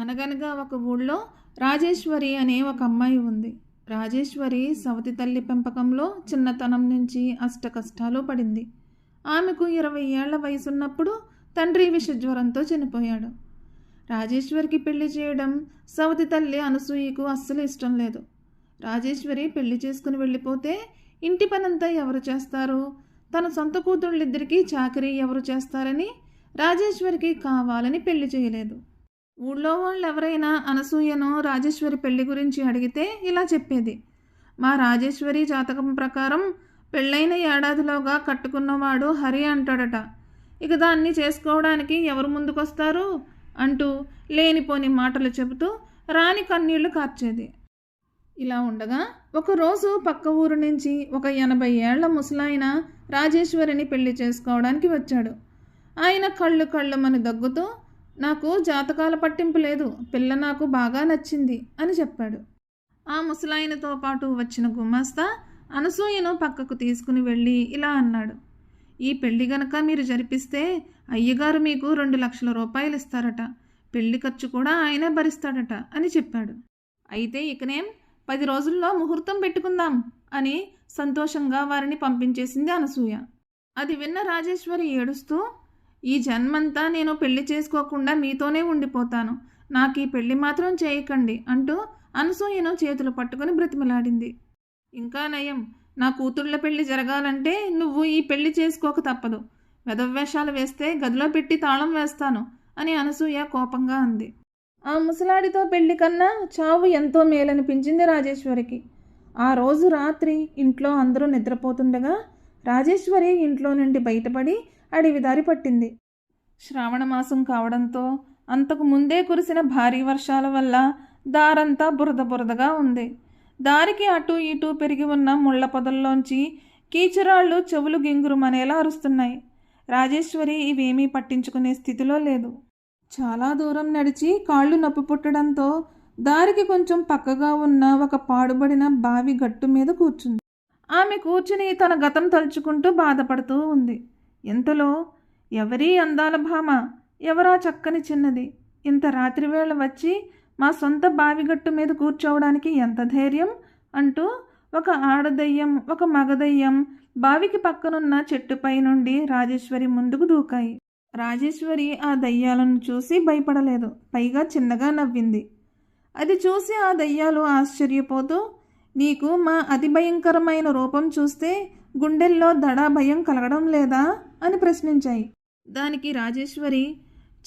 అనగనగా ఒక ఊళ్ళో రాజేశ్వరి అనే ఒక అమ్మాయి ఉంది. రాజేశ్వరి సవతి తల్లి పెంపకంలో చిన్నతనం నుంచి అష్ట కష్టాలు పడింది. ఆమెకు ఇరవై ఏళ్ళ వయసున్నప్పుడు తండ్రి విషజ్వరంతో చనిపోయాడు. రాజేశ్వరికి పెళ్ళి చేయడం సవతి తల్లి అనసూయకు అస్సలు ఇష్టం లేదు. రాజేశ్వరి పెళ్ళి చేసుకుని వెళ్ళిపోతే ఇంటి పనంతా ఎవరు చేస్తారు? తన సొంత కూతుళ్ళిద్దరికీ చాకరీ ఎవరు చేస్తారని రాజేశ్వరికి కావాలని పెళ్ళి చేయలేదు. ఊళ్ళో వాళ్ళు ఎవరైనా అనసూయను రాజేశ్వరి పెళ్ళి గురించి అడిగితే ఇలా చెప్పేది. మా రాజేశ్వరి జాతకం ప్రకారం పెళ్ళైన ఏడాదిలోగా కట్టుకున్నవాడు హరి అంటాడట. ఇక దాన్ని చేసుకోవడానికి ఎవరు ముందుకొస్తారు? అంటూ లేనిపోని మాటలు చెబుతూ రాణి కన్నీళ్ళు కార్చేది. ఇలా ఉండగా ఒకరోజు పక్క ఊరు నుంచి ఒక ఎనభై ఏళ్ళ ముసలాయన రాజేశ్వరిని పెళ్ళి చేసుకోవడానికి వచ్చాడు. ఆయన కళ్ళు కళ్ళమని దగ్గుతూ నాకు జాతకాల పట్టింపు లేదు పిల్ల నాకు బాగా నచ్చింది అని చెప్పాడు. ఆ ముసలాయనతో పాటు వచ్చిన గుమాస్తా అనసూయను పక్కకు తీసుకుని వెళ్ళి ఇలా అన్నాడు. ఈ పెళ్ళి గనక మీరు జరిపిస్తే అయ్యగారు మీకు రెండు లక్షల రూపాయలు ఇస్తారట పెళ్ళి ఖర్చు కూడా ఆయనే భరిస్తాడట అని చెప్పాడు. అయితే ఇకనేం? పది రోజుల్లో ముహూర్తం పెట్టుకుందాం అని సంతోషంగా వారిని పంపించేసింది అనసూయ. అది విన్న రాజేశ్వరి ఏడుస్తూ ఈ జన్మంతా నేను పెళ్ళి చేసుకోకుండా మీతోనే ఉండిపోతాను. నాకు ఈ పెళ్ళి మాత్రం చేయకండి అంటూ అనసూయను చేతులు పట్టుకుని బ్రతిమలాడింది. ఇంకా నయం నా కూతుళ్ళ పెళ్ళి జరగాలంటే నువ్వు ఈ పెళ్ళి చేసుకోక తప్పదు. వెధవ్వేషాలు వేస్తే గదిలో పెట్టి తాళం వేస్తాను అని అనసూయ కోపంగా అంది. ఆ ముసలాడితో పెళ్ళి కన్నా చావు ఎంతో మేలనిపించింది రాజేశ్వరికి. ఆ రోజు రాత్రి ఇంట్లో అందరూ నిద్రపోతుండగా రాజేశ్వరి ఇంట్లో నుండి బయటపడి అడవి దారి పట్టింది. శ్రావణమాసం కావడంతో అంతకు ముందే కురిసిన భారీ వర్షాల వల్ల దారంతా బురద బురదగా ఉంది. దారికి అటు ఇటు పెరిగి ఉన్న ముళ్ళ పొదల్లోంచి కీచురాళ్ళు చెవులు గింగురుమనేలా అరుస్తున్నాయి. రాజేశ్వరి ఇవేమీ పట్టించుకునే స్థితిలో లేదు. చాలా దూరం నడిచి కాళ్ళు నొప్పి పుట్టడంతో దారికి కొంచెం పక్కగా ఉన్న ఒక పాడుబడిన బావి గట్టు మీద కూర్చుంది. ఆమె కూర్చుని తన గతం తలుచుకుంటూ బాధపడుతూ ఉంది. ఇంతలో ఎవరీ అందాల భామ ఎవరా చక్కని చిన్నది. ఇంత రాత్రివేళ వచ్చి మా సొంత బావిగట్టు మీద కూర్చోవడానికి ఎంత ధైర్యం? అంటూ ఒక ఆడదయ్యం ఒక మగదయ్యం బావికి పక్కనున్న చెట్టుపై నుండి రాజేశ్వరి ముందుకు దూకాయి. రాజేశ్వరి ఆ దయ్యాలను చూసి భయపడలేదు. పైగా చిన్నగా నవ్వింది. అది చూసి ఆ దయ్యాలు ఆశ్చర్యపోతూ నీకు మా అతి భయంకరమైన రూపం చూస్తే గుండెల్లో దడా భయం కలగడం లేదా? అని ప్రశ్నించాయి. దానికి రాజేశ్వరి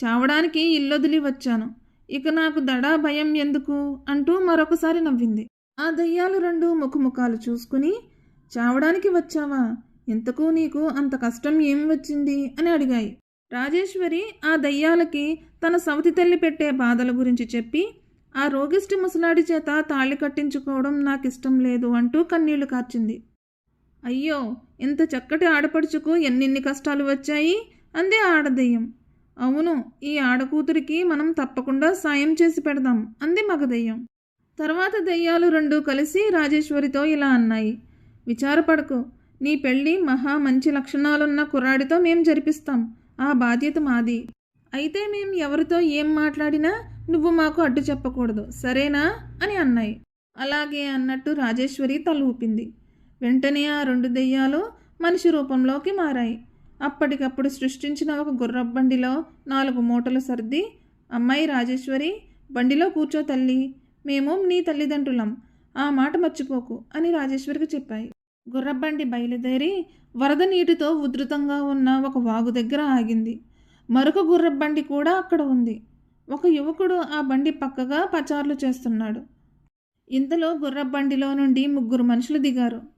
చావడానికి ఇల్లొదిలి వచ్చాను. ఇక నాకు దడా భయం ఎందుకు? అంటూ మరొకసారి నవ్వింది. ఆ దయ్యాలు రెండు ముఖముఖాలు చూసుకుని చావడానికి వచ్చావా? ఇంతకు నీకు అంత కష్టం ఏం వచ్చింది? అని అడిగాయి. రాజేశ్వరి ఆ దయ్యాలకి తన సవతి తల్లి పెట్టే బాధల గురించి చెప్పి ఆ రోగిష్టి ముసలాడి చేత తాళి కట్టించుకోవడం నాకు ఇష్టం లేదు అంటూ కన్నీళ్ళు కార్చింది. అయ్యో ఇంత చక్కటి ఆడపడుచుకు ఎన్నిన్ని కష్టాలు వచ్చాయి? అంది ఆడదయ్యం. అవును ఈ ఆడకూతురికి మనం తప్పకుండా సాయం చేసి పెడదాం అంది మగదయ్యం. తర్వాత దయ్యాలు రెండు కలిసి రాజేశ్వరితో ఇలా అన్నాయి. విచారపడకు నీ పెళ్ళి మహా మంచి లక్షణాలున్న కుర్రాడితో మేం జరిపిస్తాం ఆ బాధ్యత మాది. అయితే మేం ఎవరితో ఏం మాట్లాడినా నువ్వు మాకు అడ్డు చెప్పకూడదు సరేనా? అని అన్నాయి. అలాగే అన్నట్టు రాజేశ్వరి తల ఊపింది వెంటనే ఆ రెండు దెయ్యాలు మనిషి రూపంలోకి మారాయి. అప్పటికప్పుడు సృష్టించిన ఒక గుర్రబండిలో నాలుగు మూటలు సర్ది అమ్మాయి రాజేశ్వరి బండిలో కూర్చో తల్లి మేము నీ తల్లిదండ్రులం ఆ మాట మర్చిపోకు అని రాజేశ్వరికి చెప్పాయి. గుర్రబండి బయలుదేరి వరద నీటితో ఉధృతంగా ఉన్న ఒక వాగు దగ్గర ఆగింది. మరొక గుర్రబండి కూడా అక్కడ ఉంది. ఒక యువకుడు ఆ బండి పక్కగా పచార్లు చేస్తున్నాడు. ఇంతలో గుర్రబండిలో నుండి ముగ్గురు మనుషులు దిగారు.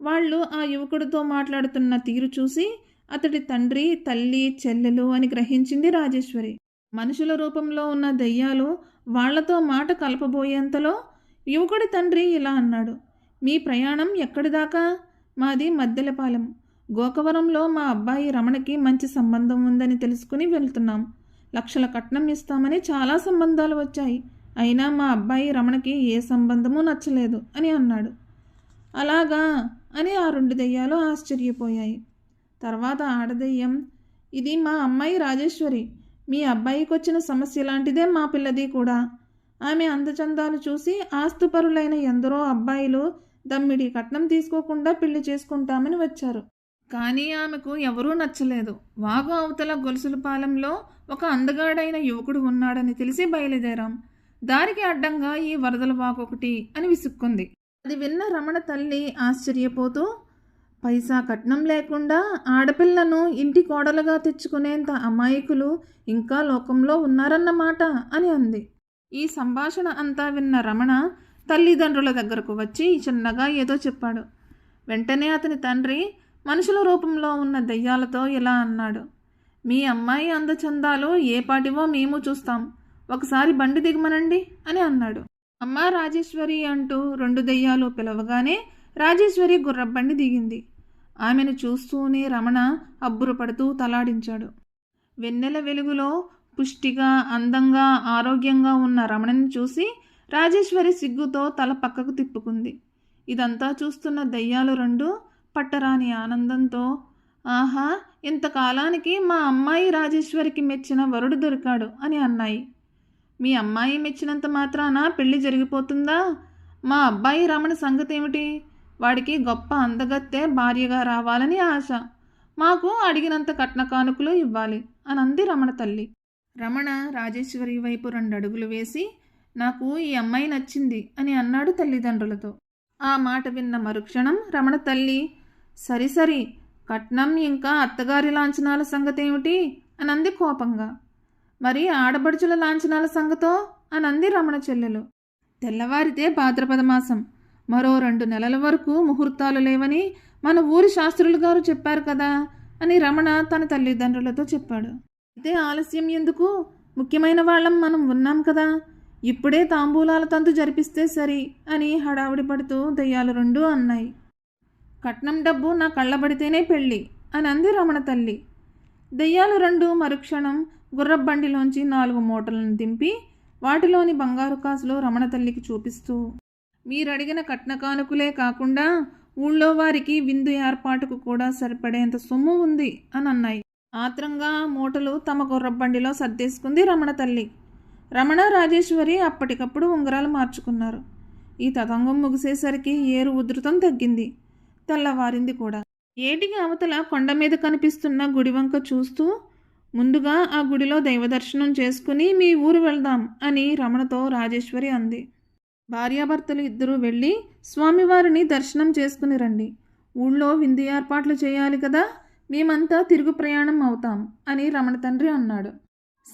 వాళ్ళు ఆ యువకుడితో మాట్లాడుతున్న తీరు చూసి అతడి తండ్రి తల్లి చెల్లెలు అని గ్రహించింది రాజేశ్వరి. మనుషుల రూపంలో ఉన్న దయ్యాలు వాళ్ళతో మాట కలపబోయేంతలో యువకుడి తండ్రి ఇలా అన్నాడు మీ ప్రయాణం ఎక్కడిదాకా? మాది మద్దెలపాలెం. గోకవరంలో మా అబ్బాయి రమణకి మంచి సంబంధం ఉందని తెలుసుకుని వెళ్తున్నాం. లక్షల కట్నం ఇస్తామని చాలా సంబంధాలు వచ్చాయి. అయినా మా అబ్బాయి రమణకి ఏ సంబంధమూ నచ్చలేదు అని అన్నాడు. అలాగా. అని ఆ రెండు దెయ్యాలు ఆశ్చర్యపోయాయి. తర్వాత ఆడదెయ్యం ఇది మా అమ్మాయి రాజేశ్వరి. మీ అబ్బాయికి వచ్చిన సమస్య లాంటిదే మా పిల్లది కూడా. ఆమె అందచందాలు చూసి ఆస్తుపరులైన ఎందరో అబ్బాయిలు దమ్మిడి కట్నం తీసుకోకుండా పెళ్ళి చేసుకుంటామని వచ్చారు. కానీ ఆమెకు ఎవరూ నచ్చలేదు. వాగు అవతల గొలుసుల పాలెంలో ఒక అందగాడైన యువకుడు ఉన్నాడని తెలిసి బయలుదేరాం. దారికి అడ్డంగా ఈ వరదల వాగు ఒకటి అని విసుక్కుంది. అది విన్న రమణ తల్లి ఆశ్చర్యపోతూ పైసా కట్నం లేకుండా ఆడపిల్లను ఇంటి కోడలుగా తెచ్చుకునేంత అమాయకులు ఇంకా లోకంలో ఉన్నారన్నమాట అని అంది. ఈ సంభాషణ అంతా విన్న రమణ తల్లిదండ్రుల దగ్గరకు వచ్చి చిన్నగా ఏదో చెప్పాడు. వెంటనే అతని తండ్రి మనుషుల రూపంలో ఉన్న దెయ్యాలతో ఇలా అన్నాడు. మీ అమ్మాయి అందచందాలు ఏ పాటివో మేము చూస్తాం. ఒకసారి బండి దిగమనండి అని అన్నాడు. అమ్మా రాజేశ్వరి అంటూ రెండు దెయ్యాలు పిలవగానే రాజేశ్వరి గుర్రబండి దిగింది. ఆమెను చూస్తూనే రమణ అబ్బురపడుతూ తలాడించాడు. వెన్నెల వెలుగులో పుష్టిగా అందంగా ఆరోగ్యంగా ఉన్న రమణని చూసి రాజేశ్వరి సిగ్గుతో తల పక్కకు తిప్పుకుంది. ఇదంతా చూస్తున్న దయ్యాలు రెండు పట్టరాని ఆనందంతో ఆహా ఇంతకాలానికి మా అమ్మాయి రాజేశ్వరికి మెచ్చిన వరుడు దొరికాడు అని అన్నాయి. మీ అమ్మాయి మెచ్చినంత మాత్రాన? పెళ్ళి జరిగిపోతుందా? మా అబ్బాయి రమణ సంగతి ఏమిటి వాడికి గొప్ప అందగత్తే భార్యగా రావాలని ఆశ. మాకు అడిగినంత కట్న కానుకలు ఇవ్వాలి అని అంది రమణ తల్లి. రమణ రాజేశ్వరి వైపు రెండు అడుగులు వేసి నాకు ఈ అమ్మాయి నచ్చింది అని అన్నాడు తల్లిదండ్రులతో. ఆ మాట విన్న మరుక్షణం రమణ తల్లి సరి సరి కట్నం ఇంకా అత్తగారి లాంఛనాల సంగతి ఏమిటి అని అంది కోపంగా. మరి ఆడబడుచుల లాంఛనాల సంగతో? అని అంది రమణ చెల్లెలు. తెల్లవారితే భాద్రపద మాసం మరో రెండు నెలల వరకు ముహూర్తాలు లేవని మన ఊరి శాస్త్రులు గారు చెప్పారు కదా అని రమణ తన తల్లిదండ్రులతో చెప్పాడు. అయితే ఆలస్యం ఎందుకు? ముఖ్యమైన వాళ్ళం మనం ఉన్నాం కదా. ఇప్పుడే తాంబూలాల తంతు జరిపిస్తే సరి అని హడావుడి పడుతూ దయ్యాలు రెండూ అన్నాయి. కట్నం డబ్బు నా కళ్ళబడితేనే పెళ్ళి అని అంది రమణ తల్లి. దెయ్యాలు రెండు మరుక్షణం గుర్రబండిలోంచి నాలుగు మూటలను దింపి వాటిలోని బంగారు కాసులు రమణ తల్లికి చూపిస్తూ మీరడిగిన కట్న కానుకలే కాకుండా ఊళ్ళో వారికి విందు ఏర్పాటుకు కూడా సరిపడేంత సొమ్ము ఉంది అని అన్నాయి. ఆత్రంగా మూటలు తమ గుర్రబండిలో సర్దేసుకుంది రమణ తల్లి. రమణ రాజేశ్వరి అప్పటికప్పుడు ఉంగరాలు మార్చుకున్నారు. ఈ తతంగం ముగిసేసరికి ఏరు ఉధృతం తగ్గింది. తెల్లవారింది కూడా. ఏటికి అవతల కొండ మీద కనిపిస్తున్న గుడివంక చూస్తూ ముందుగా ఆ గుడిలో దైవదర్శనం చేసుకుని మీ ఊరు వెళ్దాం అని రమణతో రాజేశ్వరి అంది. భార్యాభర్తలు ఇద్దరూ వెళ్ళి స్వామివారిని దర్శనం చేసుకుని రండి. ఊళ్ళో విందు ఏర్పాట్లు చేయాలి కదా మేమంతా తిరుగు ప్రయాణం అవుతాం అని రమణ తండ్రి అన్నాడు.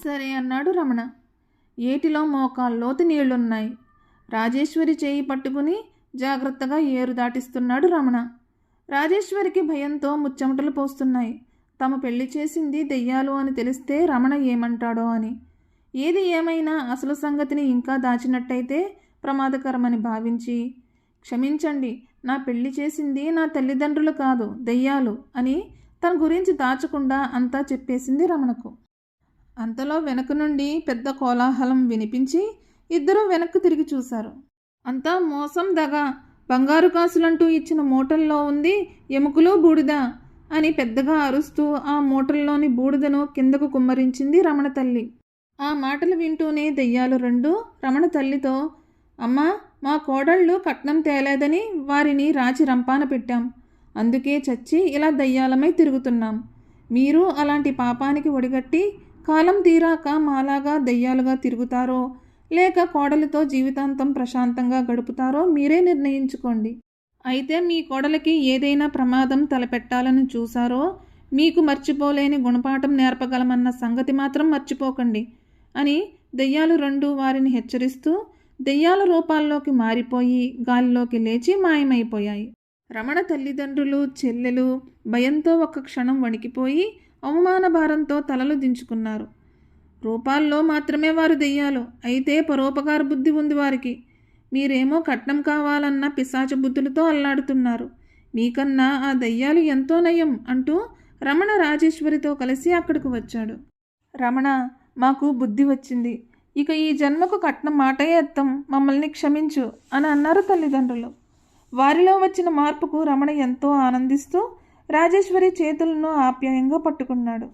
సరే అన్నాడు రమణ. ఏటిలో మోకాల్లోతు నీళ్ళున్నాయి. రాజేశ్వరి చేయి పట్టుకుని జాగ్రత్తగా ఏరు దాటిస్తున్నాడు రమణ. రాజేశ్వరికి భయంతో ముచ్చెమటలు పోస్తున్నాయి. తమ పెళ్ళి చేసింది దెయ్యాలు అని తెలిస్తే రమణ ఏమంటాడో అని. ఏది ఏమైనా అసలు సంగతిని ఇంకా దాచినట్టయితే ప్రమాదకరమని భావించి క్షమించండి నా పెళ్ళి చేసింది నా తల్లిదండ్రులు కాదు దెయ్యాలు అని తన గురించి దాచకుండా అంతా చెప్పేసింది రమణకు. అంతలో వెనక నుండి పెద్ద కోలాహలం వినిపించి ఇద్దరూ వెనక్కు తిరిగి చూశారు. అంతా మోసం దగ బంగారు కాసులంటూ ఇచ్చిన మూటల్లో ఉంది ఎముకలు బూడిద అని పెద్దగా అరుస్తూ ఆ మూటల్లోని బూడిదను కిందకు కుమ్మరించింది రమణ తల్లి. ఆ మాటలు వింటూనే దెయ్యాలు రెండు రమణ తల్లితో అమ్మా మా కోడళ్ళు కట్నం తేలేదని వారిని రాచి రంపాన పెట్టాం. అందుకే చచ్చి ఇలా దయ్యాలమై తిరుగుతున్నాం. మీరు అలాంటి పాపానికి ఒడిగట్టి కాలం తీరాక మాలాగా దయ్యాలుగా తిరుగుతారో లేక కోడలితో జీవితాంతం ప్రశాంతంగా గడుపుతారో మీరే నిర్ణయించుకోండి. అయితే మీ కోడలికి ఏదైనా ప్రమాదం తలపెట్టాలని చూసారో మీకు మర్చిపోలేని గుణపాఠం నేర్పగలమన్న సంగతి మాత్రం మర్చిపోకండి అని దెయ్యాలు రెండు వారిని హెచ్చరిస్తూ దెయ్యాల రూపాల్లోకి మారిపోయి గాలిలోకి లేచి మాయమైపోయాయి. రమణ తల్లిదండ్రులు చెల్లెలు భయంతో ఒక క్షణం వణికిపోయి అవమాన భారంతో తలలు దించుకున్నారు. రూపాల్లో మాత్రమే వారు దెయ్యాలు అయితే పరోపకార బుద్ధి ఉంది వారికి. మీరేమో కట్నం కావాలన్న పిశాచ బుద్ధులతో అల్లాడుతున్నారు. మీకన్నా ఆ దయ్యాలు ఎంతో నయం అంటూ రమణ రాజేశ్వరితో కలిసి అక్కడికి వచ్చాడు. రమణ మాకు బుద్ధి వచ్చింది. ఇక ఈ జన్మకు కట్నం మాటే ఎత్తం మమ్మల్ని క్షమించు అని అన్నారు తల్లిదండ్రులు. వారిలో వచ్చిన మార్పుకు రమణ ఎంతో ఆనందిస్తూ రాజేశ్వరి చేతులను ఆప్యాయంగా పట్టుకున్నాడు.